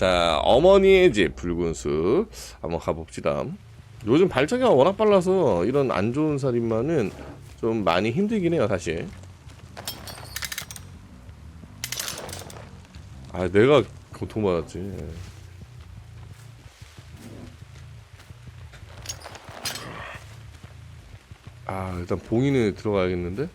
자 어머니의 집 붉은 숲 한번 가봅시다. 요즘 발전기가 워낙 빨라서 이런 안 좋은 살인마는 좀 많이 힘들긴 해요 사실. 아 내가 고통받았지. 아 일단 봉인에 들어가야겠는데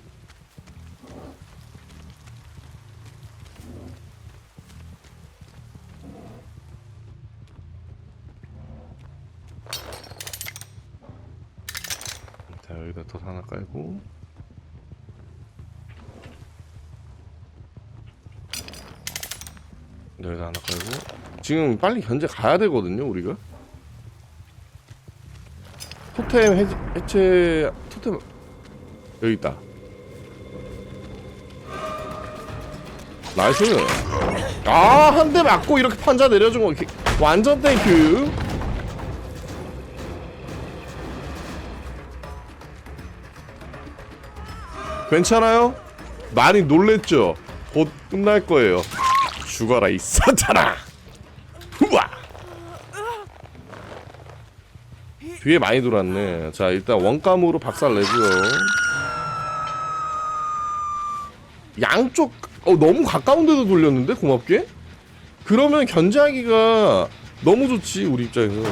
자 여기다 더 하나 깔고. 여기다 하나 깔고. 지금 빨리 현재 가야 되거든요 우리가. 토템 해제, 해체 토템 여기 있다. 나이스. 아 한 대 맞고 이렇게 판자 내려준 거 기- 완전 땡큐 괜찮아요? 많이 놀랬죠? 곧 끝날 거예요. 죽어라 이 사탄아 후와! 뒤에 많이 돌았네. 자 일단 원감으로 박살 내고요. 양쪽 어 너무 가까운 데도 돌렸는데? 고맙게? 그러면 견제하기가 너무 좋지 우리 입장에서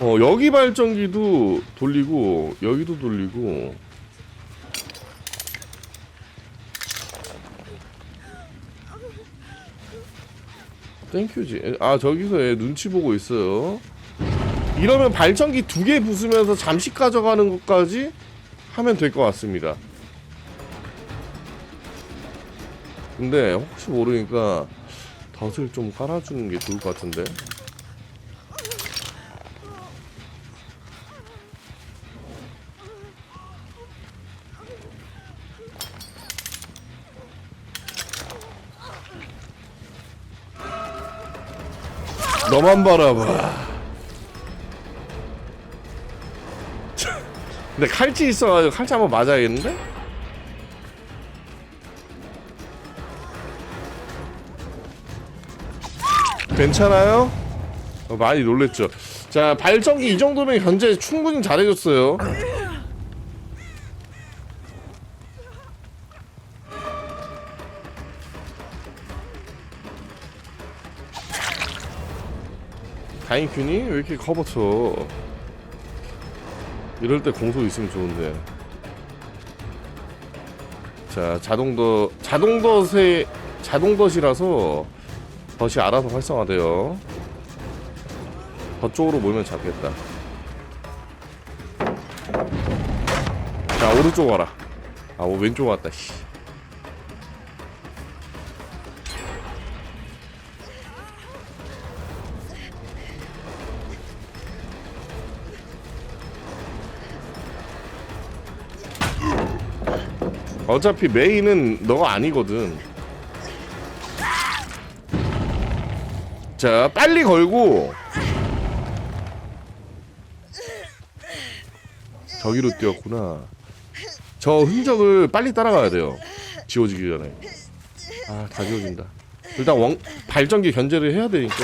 어 여기 발전기도 돌리고 여기도 돌리고. 땡큐지. 아 저기서 얘 눈치 보고 있어요. 이러면 발전기 두 개 부수면서 잠시 가져가는 것까지 하면 될 것 같습니다. 근데 혹시 모르니까 덫을 좀 깔아주는 게 좋을 것 같은데 너만 바라봐. 근데 칼치 있어가지고 칼치 한번 맞아야겠는데? 괜찮아요? 어, 많이 놀랬죠. 자 발전기 이 정도면 현재 충분히 잘해줬어요. 다인큐니 왜 이렇게 커버 쳐? 이럴 때 공소 있으면 좋은데. 자 자동덧 자동덧의 자동덧이라서 덫이 알아서 활성화돼요. 덫 쪽으로 몰면 잡겠다. 자 오른쪽 와라. 아 오, 왼쪽 왔다. 씨. 어차피 메인은 너가 아니거든. 자, 빨리 걸고 저기로 뛰었구나. 저 흔적을 빨리 따라가야 돼요. 지워지기 전에. 아, 다 지워진다. 일단 원, 발전기 견제를 해야 되니까.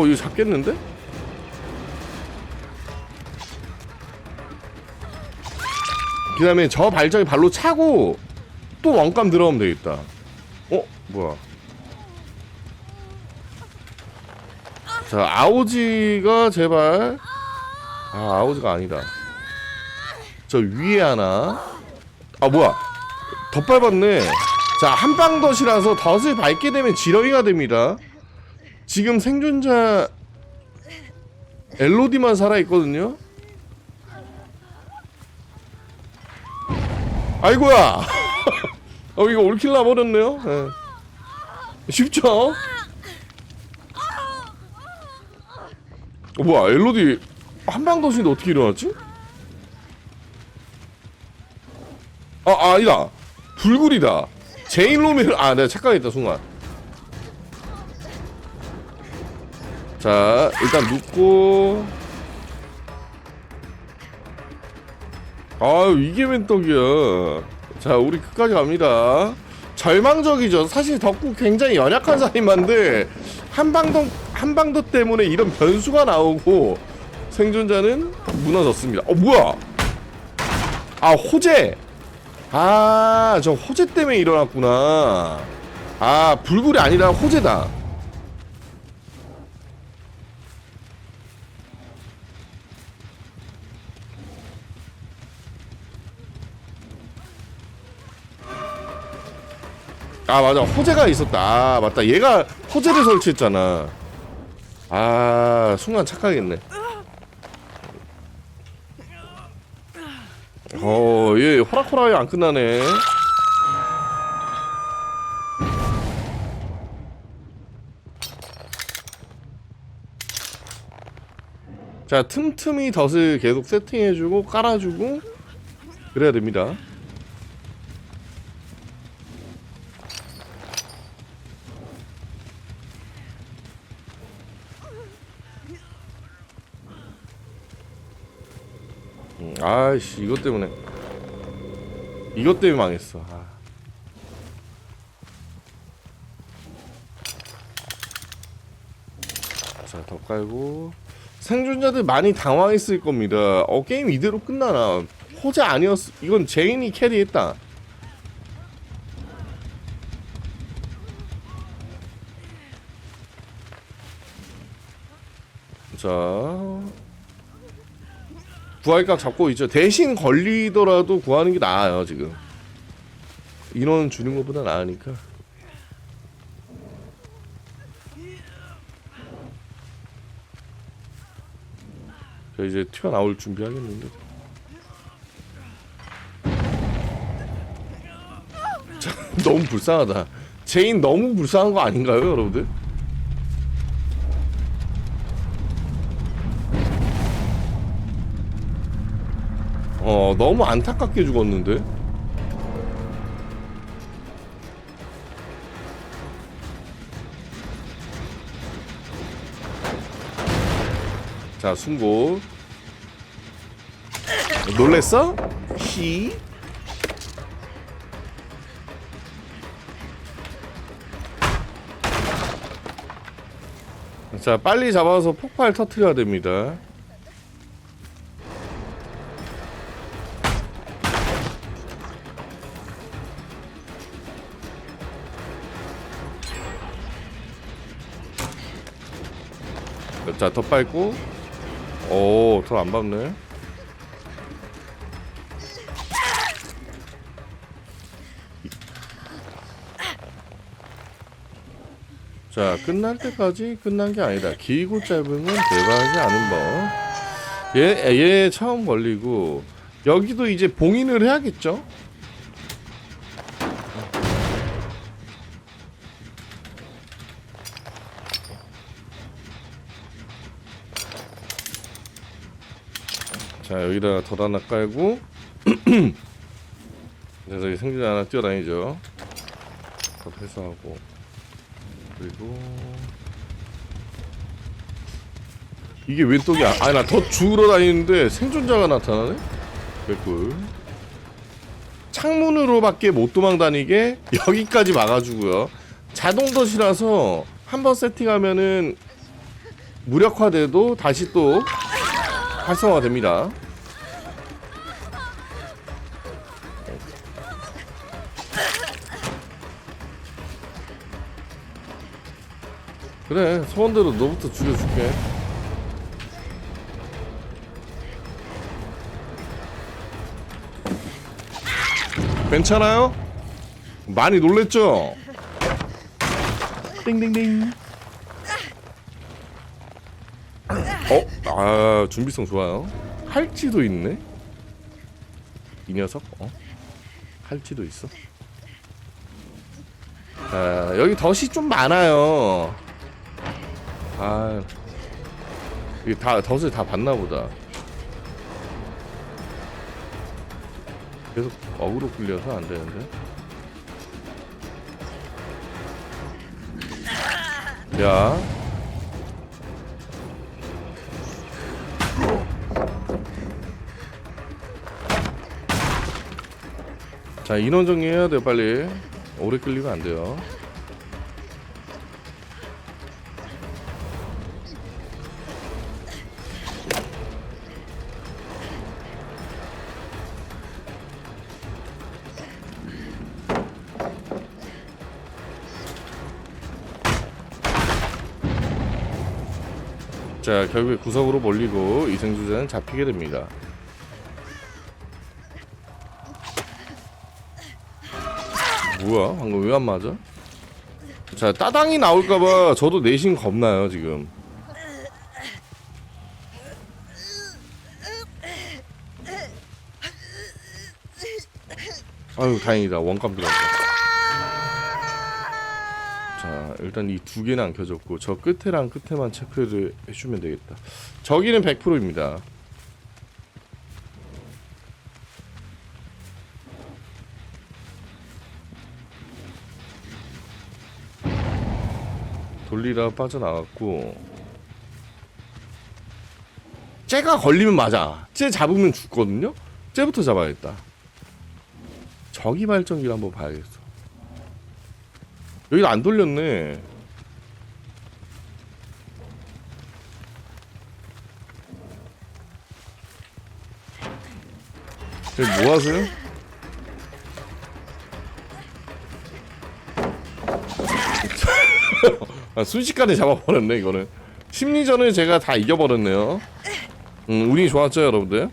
어, 이거 잡겠는데? 그 다음에 저 발전기 발로 차고 또 원감 들어가면 되겠다. 어? 뭐야? 자, 아오지가 제발. 아, 아오지가 아니다. 저 위에 하나. 아, 뭐야? 덧 밟았네. 자, 한 방 덧이라서 덧을 밟게 되면 지렁이가 됩니다. 지금 생존자 엘로디만 살아있거든요? 아이고야! 어, 이거 올킬 나버렸네요? 예. 쉽죠? 어, 뭐야, 엘로디 한방덧인데 어떻게 일어났지? 아, 아, 아니다. 불굴이다. 제인 로미를, 아, 내가 착각했다, 순간. 자 일단 눕고. 아유 이게 웬 떡이야. 자 우리 끝까지 갑니다. 절망적이죠. 사실 덕구 굉장히 연약한 살인마인데 한방더 한방더 때문에 이런 변수가 나오고 생존자는 무너졌습니다. 어 뭐야? 아 호재. 아 저 호재 때문에 일어났구나. 아 불굴이 아니라 호재다 아 맞아. 호재가 있었다. 아 맞다. 얘가 호재를 설치했잖아. 아 순간 착각했네. 어얘 호락호락이 안 끝나네. 자 틈틈이 덫을 계속 세팅해주고 깔아주고 그래야 됩니다 음, 아이씨 이것 때문에. 이것 때문에 망했어. 아. 자더 깔고. 생존자들 많이 당황했을 겁니다. 어 게임 이대로 끝나나? 호재 아니었 이건 제인이 캐리했다. 자 구할각 잡고 있죠. 대신 걸리더라도 구하는 게 나아요 지금. 인원 주는 것보다 나으니까. 자 이제 튀어나올 준비하겠는데. 자, 너무 불쌍하다. 제인 너무 불쌍한 거 아닌가요, 여러분들? 어 너무 안타깝게 죽었는데 자 순고 놀랬어? 히? 자 빨리 잡아서 폭발 터트려야 됩니다 자, 더 밟고. 오, 더안 밟네. 자, 끝날 때까지 끝난 게 아니다. 길고 짧은 건 대박하지 않은 법. 얘, 얘 처음 걸리고, 여기도 이제 봉인을 해야겠죠? 자 여기다가 덧 하나 깔고. 그래서 이 생존 하나 뛰어다니죠. 덧 회수하고. 그리고. 이게 웬 떡이야 아니 나덧 주우러 다니는데 생존자가 나타나네? 개꿀. 창문으로밖에 못 도망다니게 여기까지 막아주고요. 자동 덫이라서 한 번 세팅하면은 무력화돼도 다시 또 활성화가 됩니다. 그래 소원대로 너부터 죽여줄게. 괜찮아요? 많이 놀랬죠? 띵띵띵. 어? 아 준비성 좋아요. 할지도 있네? 이 녀석? 어? 할지도 있어? 아 여기 덫이 좀 많아요. 아 이게 다 덫을 다 봤나 보다. 계속 어그로 끌려서 안 되는데? 야 자 인원 정리해야 돼요 빨리. 오래 끌리면 안 돼요. 자 결국에 구석으로 몰리고 이생주자는 잡히게 됩니다 뭐야? 방금 왜 안 맞아? 자 따당이 나올까봐 저도 내심 겁나요 지금. 아유 다행이다. 원감 들어갔다 자 일단 이 두 개는 안 켜졌고 저 끝에랑 끝에만 체크를 해주면 되겠다. 저기는 100%입니다 돌리다 빠져나갔고. 쟤가 걸리면 맞아. 쟤 잡으면 죽거든요? 쟤부터 잡아야겠다. 저기 발전기를 한번 봐야겠어. 여기 안 돌렸네. 쟤뭐 하세요? 아, 순식간에 잡아버렸네 이거는. 심리전을 제가 다 이겨버렸네요. 음 운이 좋았죠 여러분들?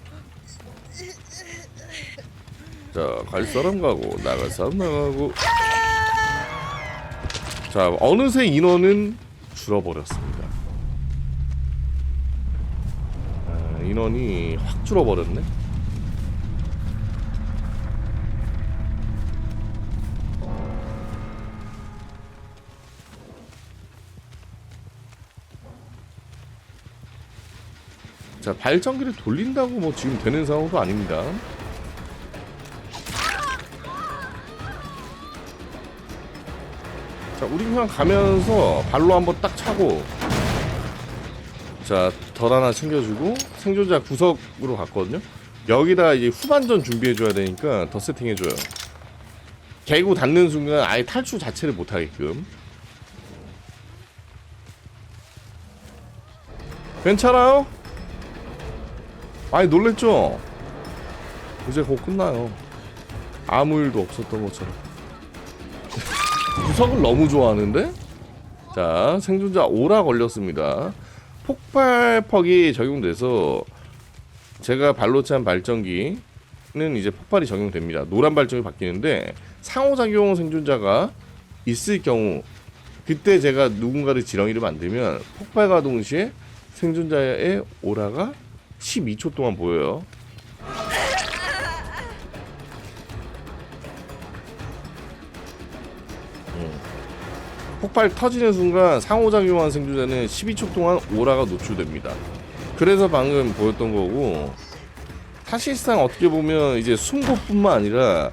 자갈 사람 가고 나갈 사람 나가고. 자 어느새 인원은 줄어버렸습니다. 아, 인원이 확 줄어버렸네 자 발전기를 돌린다고 뭐 지금 되는 상황도 아닙니다. 자 우리 그냥 가면서 발로 한번 딱 차고 자덜 하나 챙겨주고 생존자 구석으로 갔거든요. 여기다 이제 후반전 준비해줘야 되니까 더 세팅해줘요. 개구 닿는 순간 아예 탈출 자체를 못하게끔. 괜찮아요? 아니 놀랬죠? 이제 곧 끝나요. 아무 일도 없었던 것처럼. 구석을 너무 좋아하는데? 자, 생존자 오라 걸렸습니다. 폭발퍽이 적용돼서 제가 발로 찬 발전기는 이제 폭발이 적용됩니다. 노란 발전기 바뀌는데 상호작용 생존자가 있을 경우 그때 제가 누군가를 지렁이를 만들면 폭발과 동시에 생존자의 오라가 12초 동안 보여요. 음. 폭발 터지는 순간 상호작용한 생존자는 12초 동안 오라가 노출됩니다. 그래서 방금 보였던 거고 사실상 어떻게 보면 이제 숨고뿐만 아니라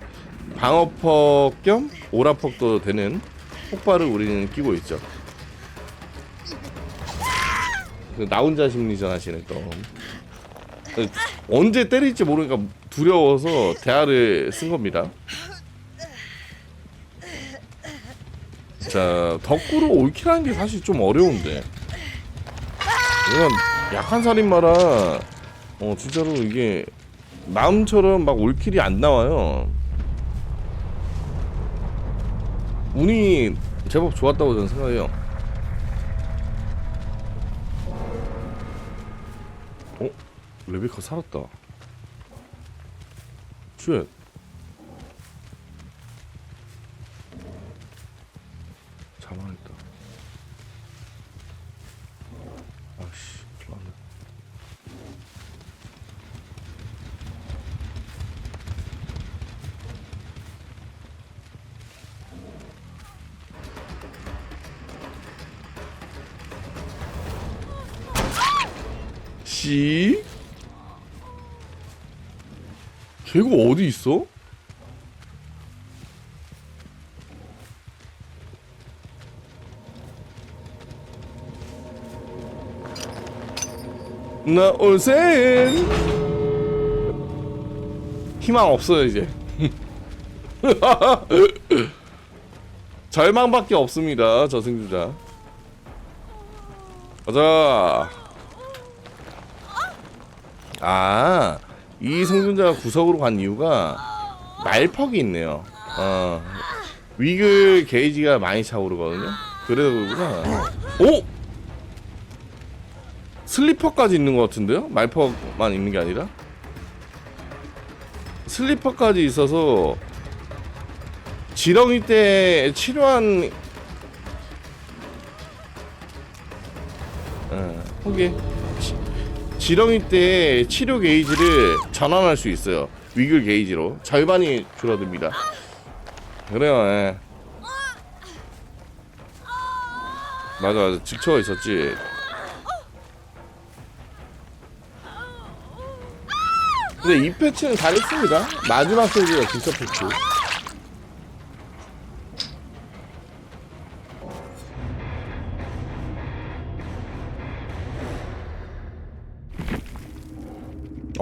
방어퍽 겸 오라퍽도 되는 폭발을 우리는 끼고 있죠. 그나 혼자 심리전 하시네 또. 언제 때릴지 모르니까 두려워서 대화를 쓴 겁니다. 자, 덕구로 올킬하는 게 사실 좀 어려운데. 이건 약한 살인마라, 어, 진짜로 이게 마음처럼 막 올킬이 안 나와요. 운이 제법 좋았다고 저는 생각해요. 어? 레베카 살았다. 쉣. 자만했다. 아씨, 큰일 났네. 씨? 걔가 어디 있어? 나 올센 희망 없어요 이제 절망밖에 없습니다. 저 생존자. 가자. 아, 이 생존자가 구석으로 간 이유가 말퍽이 있네요. 어, 위글 게이지가 많이 차오르거든요. 그래서 그러구나. 오! 슬리퍼까지 있는 것 같은데요? 말퍽만 있는 게 아니라? 슬리퍼까지 있어서 지렁이 때 치료한 어, 포기 지- 지렁이 때 치료 게이지를 전환할 수 있어요. 위글 게이지로. 절반이 줄어듭니다. 그래요 예. 맞아 맞아. 직처가 있었지. 근데 이 패치는 잘했습니다. 마지막 페이지가 직접 패치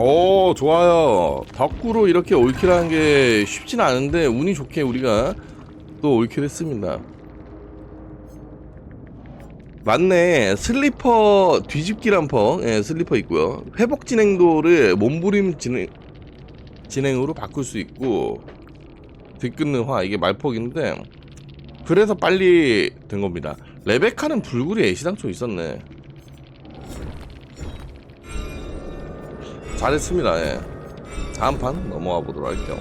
오 좋아요. 덕구로 이렇게 올킬하는 게 쉽진 않은데 운이 좋게 우리가 또 올킬 했습니다. 맞네. 슬리퍼 뒤집기란 퍼 예, 슬리퍼 있고요. 회복 진행도를 몸부림 진행, 진행으로 바꿀 수 있고 뒤끝는 화 이게 말폭인데 그래서 빨리 된 겁니다. 레베카는 불굴이 애시당초 있었네 잘했습니다. 예. 다음 판 넘어가 보도록 할게요.